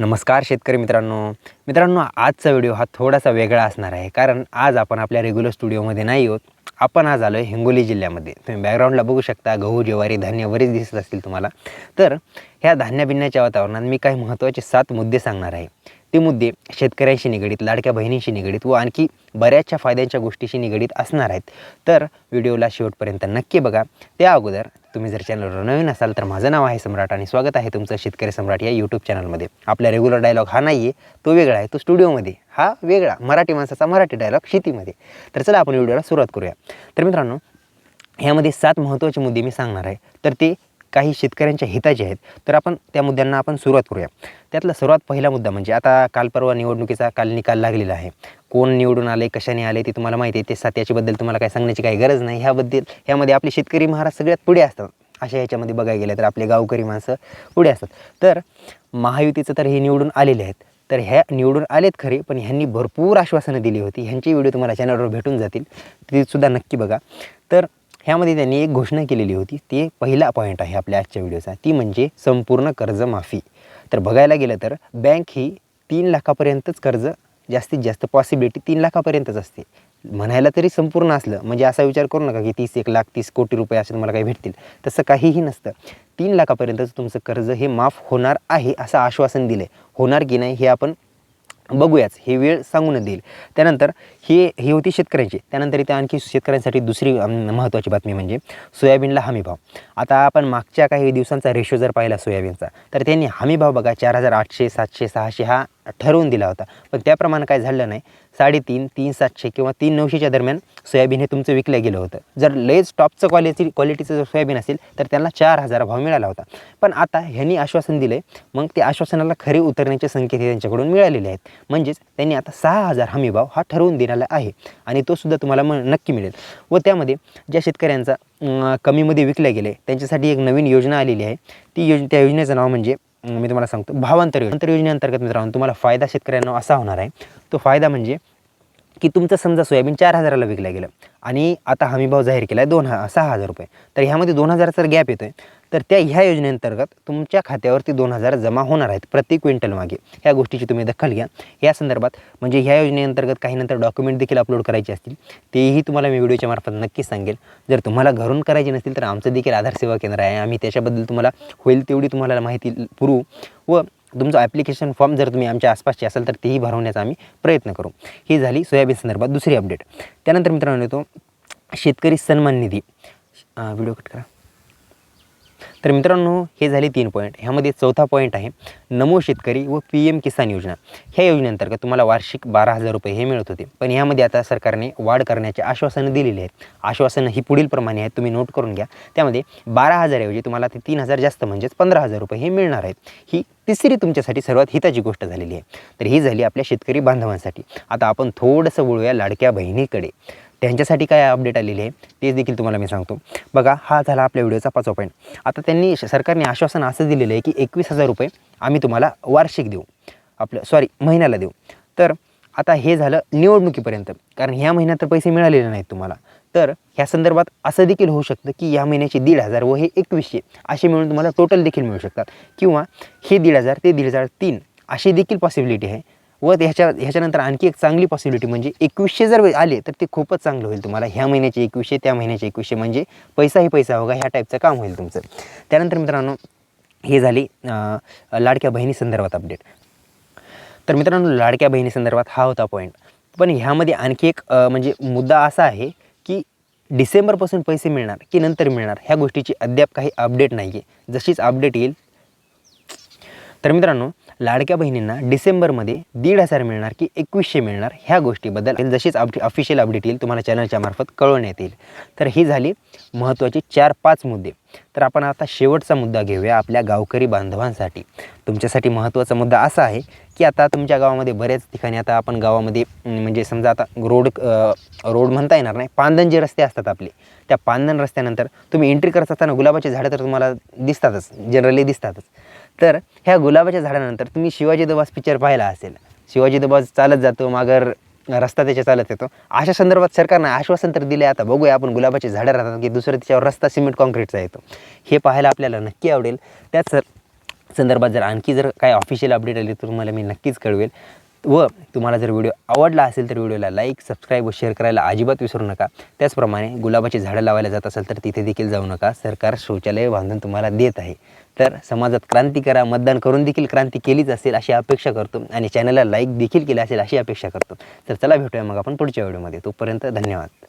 नमस्कार शेतकरी मित्रांनो. मित्रांनो आजचा व्हिडिओ हा थोडासा वेगळा असणार आहे. कारण आज आपण आपल्या रेग्युलर स्टुडिओमध्ये नाही आहोत. आपण आज आलो आहे हिंगोली जिल्ह्यामध्ये. तुम्ही बॅकग्राऊंडला बघू शकता. गहू ज्वारी धान्य वरीच दिसत असतील तुम्हाला. तर ह्या धान्यबिन्याच्या वातावरणात मी काही महत्त्वाचे सात मुद्दे सांगणार आहे. ते मुद्दे शेतकऱ्यांशी निगडीत लाडक्या बहिणींशी निगडीत व आणखी बऱ्याचशा फायद्यांच्या गोष्टीशी निगडीत असणार आहेत. तर व्हिडिओला शेवटपर्यंत नक्की बघा. त्या अगोदर तुम्ही जर चॅनलवर नवीन असाल तर माझं नाव आहे सम्राट आणि स्वागत आहे तुमचं शेतकरी सम्राट या यूट्यूब चॅनलमध्ये आपला रेग्युलर डायलॉग हा नाही आहे तो वेगळा आहे तो स्टुडिओमध्ये हा वेगळा मराठी माणसाचा मराठी डायलॉग शेतीमध्ये. तर चला आपण व्हिडिओला सुरुवात करूया. तर मित्रांनो ह्यामध्ये सात महत्त्वाचे मुद्दे मी सांगणार आहे. तर ते काही शेतकऱ्यांच्या हिताचे आहेत तर आपण त्या मुद्द्यांना आपण सुरुवात करूया. त्यातला सर्वात पहिला मुद्दा म्हणजे आता काल परवा निवडणुकीचा काल निकाल लागलेला आहे. कोण निवडून आले कशाने आले ते तुम्हाला माहिती आहे. ते सात्याच्याबद्दल तुम्हाला काय सांगण्याची काही गरज नाही. ह्याबद्दल ह्यामध्ये आपले शेतकरी महाराज सगळ्यात पुढे असतात. अशा ह्याच्यामध्ये बघायला गेलं तर आपले गावकरी माणसं पुढे असतात. तर महायुतीचं तर हे निवडून आलेले आहेत. तर ह्या निवडून आलेत खरे पण ह्यांनी भरपूर आश्वासनं दिली होती. ह्यांची व्हिडिओ तुम्हाला चॅनलवर भेटून जातील. ती सुद्धा नक्की बघा. तर ह्यामध्ये त्यांनी एक घोषणा केलेली होती. ते पहिला पॉईंट आहे आपल्या आजच्या व्हिडिओचा ती म्हणजे संपूर्ण कर्जमाफी. तर बघायला गेलं तर बँक ही तीन लाखापर्यंतच कर्ज जास्तीत जास्त पॉसिबिलिटी तीन लाखापर्यंतच असते. म्हणायला तरी संपूर्ण असलं म्हणजे असा विचार करू नका की तीस एक लाख तीस कोटी रुपये असे तुम्हाला काही भेटतील. तसं काहीही नसतं. तीन लाखापर्यंतच तुमचं कर्ज हे माफ होणार आहे असं आश्वासन दिलं आहे होणार की नाही हे आपण बघूयाच हे वेळ सांगून देईल. त्यानंतर हे ही होती शेतकऱ्यांची. त्यानंतर इथे आणखी शेतकऱ्यांसाठी दुसरी महत्त्वाची बातमी म्हणजे सोयाबीनला हमीभाव आता आपण मागच्या काही दिवसांचा रेशो जर पाहिला सोयाबीनचा तर त्यांनी हमीभाव बघा चार हजार आठशे सातशे सहाशे हा ठरवून दिला होता. पण त्याप्रमाणे काय झालं नाही. साडेतीन तीन सातशे किंवा तीन नऊशेच्या दरम्यान सोयाबीन हे तुमचं विकलं गेलं होतं. जर लयच टॉपचं क्वालिटी क्वालिटीचं जर सोयाबीन असेल तर त्यांना चार हजार भाव मिळाला होता. पण आता ह्यांनी आश्वासन दिलं आहे मग ते आश्वासनाला खरे उतरण्याचे संकेत हे त्यांच्याकडून मिळालेले आहेत. म्हणजेच त्यांनी आता सहा हजार हमी भाव हा ठरवून दिलेला आहे. आणि तो सुद्धा तुम्हाला मग नक्की मिळेल. व त्यामध्ये ज्या शेतकऱ्यांचा कमीमध्ये विकल्या गेले त्यांच्यासाठी एक नवीन योजना आलेली आहे. ती योज त्या योजनेचं नाव म्हणजे मी तुम्हाला सांगतो. भावांतर योजना. भावांतर योजनेअंतर्गत मित्रांनो तुम्हाला फायदा शेतकऱ्यांना असा होणार आहे. तो फायदा म्हणजे की तुमचं समजा सोयाबीन चार हजाराला विकलं गेलं आणि आता हमीभाव जाहीर केला आहे दोन हा सहा हजार रुपये. तर ह्यामध्ये दोन हजाराचा गॅप येतो आहे तर त्या ह्या योजनेअंतर्गत तुमच्या खात्यावरती दोन हजार जमा होणार आहेत प्रति क्विंटल मागे. ह्या गोष्टीची तुम्ही दखल घ्या. या संदर्भात म्हणजे ह्या योजनेअंतर्गत काही नंतर डॉक्युमेंट देखील अपलोड करायचे असतील तेही तुम्हाला मी व्हिडिओच्या मार्फत नक्कीच सांगेल. जर तुम्हाला घरून करायचे नसतील तर आमचं देखील आधार सेवा केंद्र आहे. आम्ही त्याच्याबद्दल तुम्हाला होईल तेवढी तुम्हाला माहिती पुरवू व तुमचं ॲप्लिकेशन फॉर्म जर तुम्ही आमच्या आसपासचे असाल तर तेही भरवण्याचा आम्ही प्रयत्न करू. ही झाली सोयाबीन संदर्भात दुसरी अपडेट त्यानंतर मित्रांनो येतो शेतकरी सन्मान निधी. व्हिडिओ कट करा. तर मित्रांनो हे झाले तीन पॉईंट ह्यामध्ये चौथा पॉईंट आहे नमो शेतकरी व पी एम किसान योजना. ह्या योजनेअंतर्गत तुम्हाला वार्षिक बारा हजार रुपये हे मिळत होते. पण ह्यामध्ये आता सरकारने वाढ करण्याचे आश्वासनं दिलेली आहेत. आश्वासनं ही पुढील प्रमाणे आहेत तुम्ही नोट करून घ्या. त्यामध्ये बारा हजारऐवजी तुम्हाला ते तीन हजार जास्त म्हणजेच पंधरा हजार रुपये हे मिळणार आहेत. ही तिसरी तुमच्यासाठी सर्वात हिताची गोष्ट झालेली आहे. तर ही झाली आपल्या शेतकरी बांधवांसाठी. आता आपण थोडंसं वळूया लाडक्या बहिणीकडे. त्यांच्यासाठी काय अपडेट आलेली आहे तेच देखील तुम्हाला मी सांगतो. बघा हा झाला आपल्या व्हिडिओचा पाचवा पॉईंट आता त्यांनी सरकारने आश्वासन असं दिलेलं आहे की एकवीस हजार रुपये आम्ही तुम्हाला वार्षिक देऊ. आपलं सॉरी महिन्याला देऊ. तर आता हे झालं निवडणुकीपर्यंत. कारण ह्या महिन्यात तर पैसे मिळालेले नाहीत तुम्हाला. तर ह्या संदर्भात असं देखील होऊ शकतं की या महिन्याचे दीड हजार व हे एकवीसशे असे मिळून तुम्हाला टोटल देखील मिळू शकतात. किंवा हे दीड हजार ते दीड हजार तीन अशी देखील पॉसिबिलिटी आहे. व ह्याच्या ह्याच्यानंतर आणखी एक चांगली पॉसिबिलिटी म्हणजे एकवीसशे जर आले तर ते खूपच चांगलं होईल तुम्हाला. ह्या महिन्याचे एकवीसशे त्या महिन्याचे एकवीसशे म्हणजे पैसाही पैसा होगा ह्या टाईपचं काम होईल तुमचं. त्यानंतर मित्रांनो हे झाली लाडक्या बहिणी संदर्भात अपडेट तर मित्रांनो लाडक्या बहिणी संदर्भात हा होता पॉईंट पण ह्यामध्ये आणखी एक म्हणजे मुद्दा असा आहे की डिसेंबरपासून पैसे मिळणार की नंतर मिळणार ह्या गोष्टीची अद्याप काही अपडेट नाही आहे जशीच अपडेट येईल. तर मित्रांनो लाडक्या बहिणींना डिसेंबरमध्ये दीड हजार मिळणार की एकवीसशे मिळणार ह्या गोष्टीबद्दल जशीच अपडे ऑफिशियल अपडेट येईल तुम्हाला चॅनलच्या मार्फत कळवण्यात येईल. तर ही झाली महत्त्वाचे चार पाच मुद्दे. तर आपण आता शेवटचा मुद्दा घेऊया आपल्या गावकरी बांधवांसाठी. तुमच्यासाठी महत्त्वाचा मुद्दा असा आहे की आता तुमच्या गावामध्ये बऱ्याच ठिकाणी आता आपण गावामध्ये म्हणजे समजा आता रोड रोड म्हणता येणार नाही पांदन जे रस्ते असतात आपले त्या पांदन रस्त्यानंतर तुम्ही एंट्री करत असताना गुलाबाची झाडं तर तुम्हाला दिसतातच जनरली दिसतातच. तर ह्या गुलाबाच्या झाडानंतर तर तुम्ही शिवाजी दबास पिक्चर पाहिला असेल. शिवाजी दबास चालत जातो मागर रस्ता त्याच्या चालत येतो. अशा संदर्भात सरकारनं आश्वासन तर दिले आता बघूया आपण गुलाबाची झाडं राहतात की दुसरं त्याच्यावर रस्ता सिमेंट कॉन्क्रीटचा येतो. हे पाहायला आपल्याला नक्की आवडेल. त्याच संदर्भात जर आणखी जर काय ऑफिशियल अपडेट आली तर तुम्हाला मी नक्कीच कळवेल. व तुम्हाला जर व्हिडिओ आवडला असेल तर व्हिडिओला लाईक सबस्क्राईब व शेअर करायला अजिबात विसरू नका. त्याचप्रमाणे गुलाबाची झाडं लावायला जात असेल तर तिथे देखील जाऊ नका. सरकार शौचालय बांधून तुम्हाला देत आहे. तर समाजात क्रांती करा मतदान करून देखील क्रांती केलीच असेल अशी अपेक्षा करतो आणि चॅनलला लाईक देखील केली असेल अशी अपेक्षा करतो. तर चला भेटूया मग आपण पुढच्या व्हिडिओमध्ये. तोपर्यंत धन्यवाद.